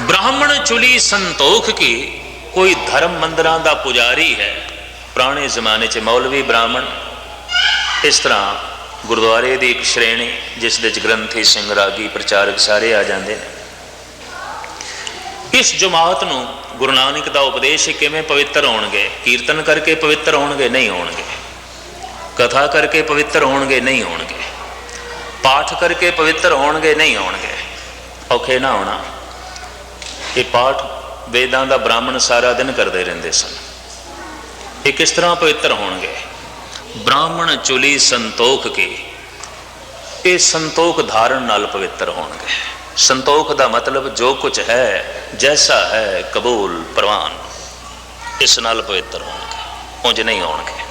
ਬ੍ਰਾਹਮਣ ਚੁਲੀ ਸੰਤੋਖ ਕੀ ਕੋਈ ਧਰਮ ਮੰਦਰਾਂ ਦਾ ਪੁਜਾਰੀ ਹੈ। ਪੁਰਾਣੇ ਜ਼ਮਾਨੇ 'ਚ ਮੌਲਵੀ ਬ੍ਰਾਹਮਣ। ਇਸ ਤਰ੍ਹਾਂ ਗੁਰਦੁਆਰੇ ਦੀ ਇੱਕ ਸ਼੍ਰੇਣੀ, ਜਿਸ ਦੇ ਚ ਗ੍ਰੰਥੀ ਸਿੰਘ ਰਾਗੀ ਪ੍ਰਚਾਰਕ ਸਾਰੇ ਆ ਜਾਂਦੇ ਨੇ। ਇਸ ਜਮਾਤ ਨੂੰ ਗੁਰੂ ਨਾਨਕ ਦਾ ਉਪਦੇਸ਼ ਕਿਵੇਂ ਪਵਿੱਤਰ ਹੋਣਗੇ? ਕੀਰਤਨ ਕਰਕੇ ਪਵਿੱਤਰ ਹੋਣਗੇ, ਨਹੀਂ ਹੋਣਗੇ? ਕਥਾ ਕਰਕੇ ਪਵਿੱਤਰ ਹੋਣਗੇ, ਨਹੀਂ ਹੋਣਗੇ? ਪਾਠ ਕਰਕੇ ਪਵਿੱਤਰ ਹੋਣਗੇ, ਨਹੀਂ ਹੋਣਗੇ? ਔਖੇ ਨਾ ਹੋਣਾ। ਇਹ ਪਾਠ ਵੇਦਾਂ ਦਾ ਬ੍ਰਾਹਮਣ ਸਾਰਾ ਦਿਨ ਕਰਦੇ ਰਹਿੰਦੇ ਸਨ। ਇਹ ਕਿਸ ਤਰ੍ਹਾਂ ਪਵਿੱਤਰ ਹੋਣਗੇ? ਬ੍ਰਾਹਮਣ ਚੁਲੀ ਸੰਤੋਖ ਕੇ ਇਹ ਸੰਤੋਖ ਧਾਰਨ ਨਾਲ ਪਵਿੱਤਰ ਹੋਣਗੇ। ਸੰਤੋਖ ਦਾ ਮਤਲਬ ਜੋ ਕੁਝ ਹੈ, ਜੈਸਾ ਹੈ, ਕਬੂਲ, ਪ੍ਰਵਾਨ, ਇਸ ਨਾਲ ਪਵਿੱਤਰ ਹੋਣਗੇ, ਉਂਝ ਨਹੀਂ ਹੋਣਗੇ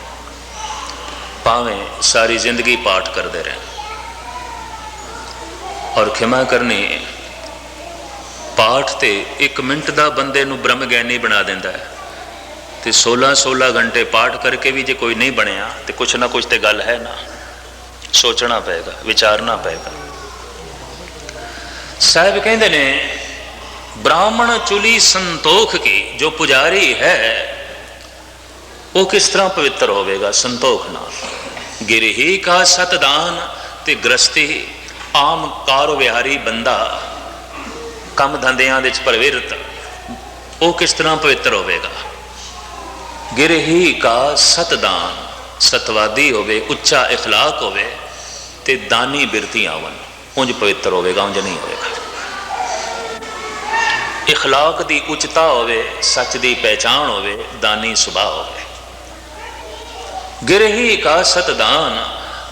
ਭਾਵੇਂ ਸਾਰੀ ਜ਼ਿੰਦਗੀ ਪਾਠ ਕਰਦੇ ਰਹਿਣ। ਔਰ ਖਿਮਾ ਕਰਨੀ ਪਾਠ ਤੇ 1 ਮਿੰਟ ਦਾ ਬੰਦੇ ਨੂੰ ਬ੍ਰਹਮ ਗਿਆਨੀ ਬਣਾ ਦਿੰਦਾ ਹੈ। ਤੇ 16 16 ਘੰਟੇ ਪਾਠ ਕਰਕੇ ਵੀ ਜੇ ਕੋਈ ਨਹੀਂ ਬਣਿਆ, ਤੇ ਕੁਛ ਨਾ ਕੁਛ ਤੇ ਗੱਲ ਹੈ ਨਾ। ਸੋਚਣਾ ਪਏਗਾ, ਵਿਚਾਰਨਾ ਪਏਗਾ। ਸਾਹਿਬ ਕਹਿੰਦੇ ਨੇ, ਬ੍ਰਾਹਮਣ ਚੁਲੀ ਸੰਤੋਖ ਕੀ ਜੋ ਪੁਜਾਰੀ ਹੈ, ਉਹ ਕਿਸ ਤਰ੍ਹਾਂ ਪਵਿੱਤਰ ਹੋਵੇਗਾ ਸੰਤੋਖ ਨਾਲ? ਗਿਰਹੀ ਕਾ ਸਤਦਾਨ ਤੇ ਗ੍ਰਸਤੀ ਆਮ ਕਾਰ ਵਿਹਾਰੀ ਬੰਦਾ ਕੰਮ ਧੰਦਿਆਂ ਦੇ ਵਿੱਚ ਪ੍ਰਵਿਰਤ ਉਹ ਕਿਸ ਤਰ੍ਹਾਂ ਪਵਿੱਤਰ ਹੋਵੇਗਾ ਗਿਰਹੀ ਕਾ ਸਤਦਾਨ ਸਤਵਾਦੀ ਹੋਵੇ ਉੱਚਾ اخلاق ਹੋਵੇ ਤੇ ਦਾਨੀ ਬਿਰਤੀ ਆਵਨ ਉਂਝ ਪਵਿੱਤਰ ਹੋਵੇਗਾ ਉਂਝ ਨਹੀਂ ਹੋਵੇਗਾ اخلاق ਦੀ ਉੱਚਤਾ ਹੋਵੇ ਸੱਚ ਦੀ ਪਹਿਚਾਣ ਹੋਵੇ ਦਾਨੀ ਸੁਭਾਅ ਹੋਵੇ ਗਿਰਹੀ ਕਾ ਸਤਦਾਨ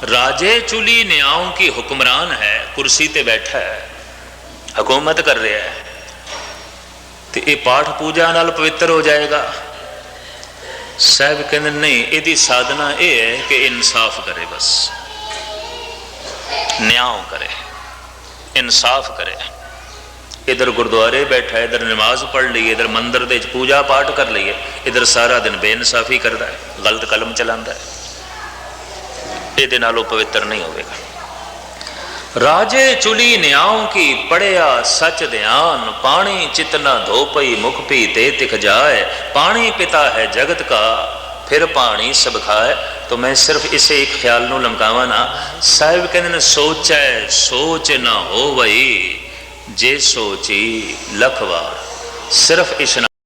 ਰਾਜੇ ਚੁਲੀ ਨਿਆਉ ਕੀ ਹੁਕਮਰਾਨ ਹੈ ਕੁਰਸੀ ਤੇ ਬੈਠਾ ਹੈ ਹਕੂਮਤ ਕਰ ਰਿਹਾ ਹੈ। ਤੇ ਇਹ ਪਾਠ ਪੂਜਾ ਨਾਲ ਪਵਿੱਤਰ ਹੋ ਜਾਏਗਾ। ਸਾਹਿਬ ਕਹਿੰਦੇ, ਨਹੀਂ, ਇਹਦੀ ਸਾਧਨਾ ਇਹ ਹੈ ਕਿ ਇਨਸਾਫ ਕਰੇ ਬਸ। ਨਿਆਂ ਕਰੇ। ਇਨਸਾਫ ਕਰੇ। ਇਧਰ ਗੁਰਦੁਆਰੇ ਬੈਠਾ ਹੈ ਇਧਰ ਨਮਾਜ਼ ਪੜ੍ਹ ਲਈ ਇਧਰ ਮੰਦਰ ਦੇ ਵਿੱਚ ਪੂਜਾ ਪਾਠ ਕਰ ਲਈਏ, ਇਧਰ ਸਾਰਾ ਦਿਨ ਬੇਇਨਸਾਫੀ ਕਰਦਾ ਹੈ, ਗਲਤ ਕਲਮ ਚਲਾਉਂਦਾ ਹੈ। ਇਹਦੇ ਨਾਲ ਉਹ ਪਵਿੱਤਰ ਨਹੀਂ ਹੋਵੇਗਾ। ਰਾਜੇ ਚੁਲੀ ਨਿਆਉ ਕੀ ਪੜਿਆ ਸਚ ਧਿਆਨ ਪਾਣੀ ਚਿਤਨਾ ਧੋਪਈ ਮੁਖ ਪੀ ਤੇ ਤਿਖ ਜਾਏ ਪਾਣੀ ਪਿਤਾ ਹੈ ਜਗਤ ਕਾ ਫਿਰ ਪਾਣੀ ਸਭ ਖਾਏ तो मैं सिर्फ इसे एक ख्याल ਨੂੰ ਲਮਕਾਵਾਂ ਨਾ ਸਾਹਿਬ ਕਹਿੰਦੇ ਨੇ ਸੋਚੈ ਸੋਚ ਨਾ ਹੋਵਈ ਜੇ ਸੋਚੀ ਲਖਵਾ ਸਿਰਫ ਇਸ਼ਨਾ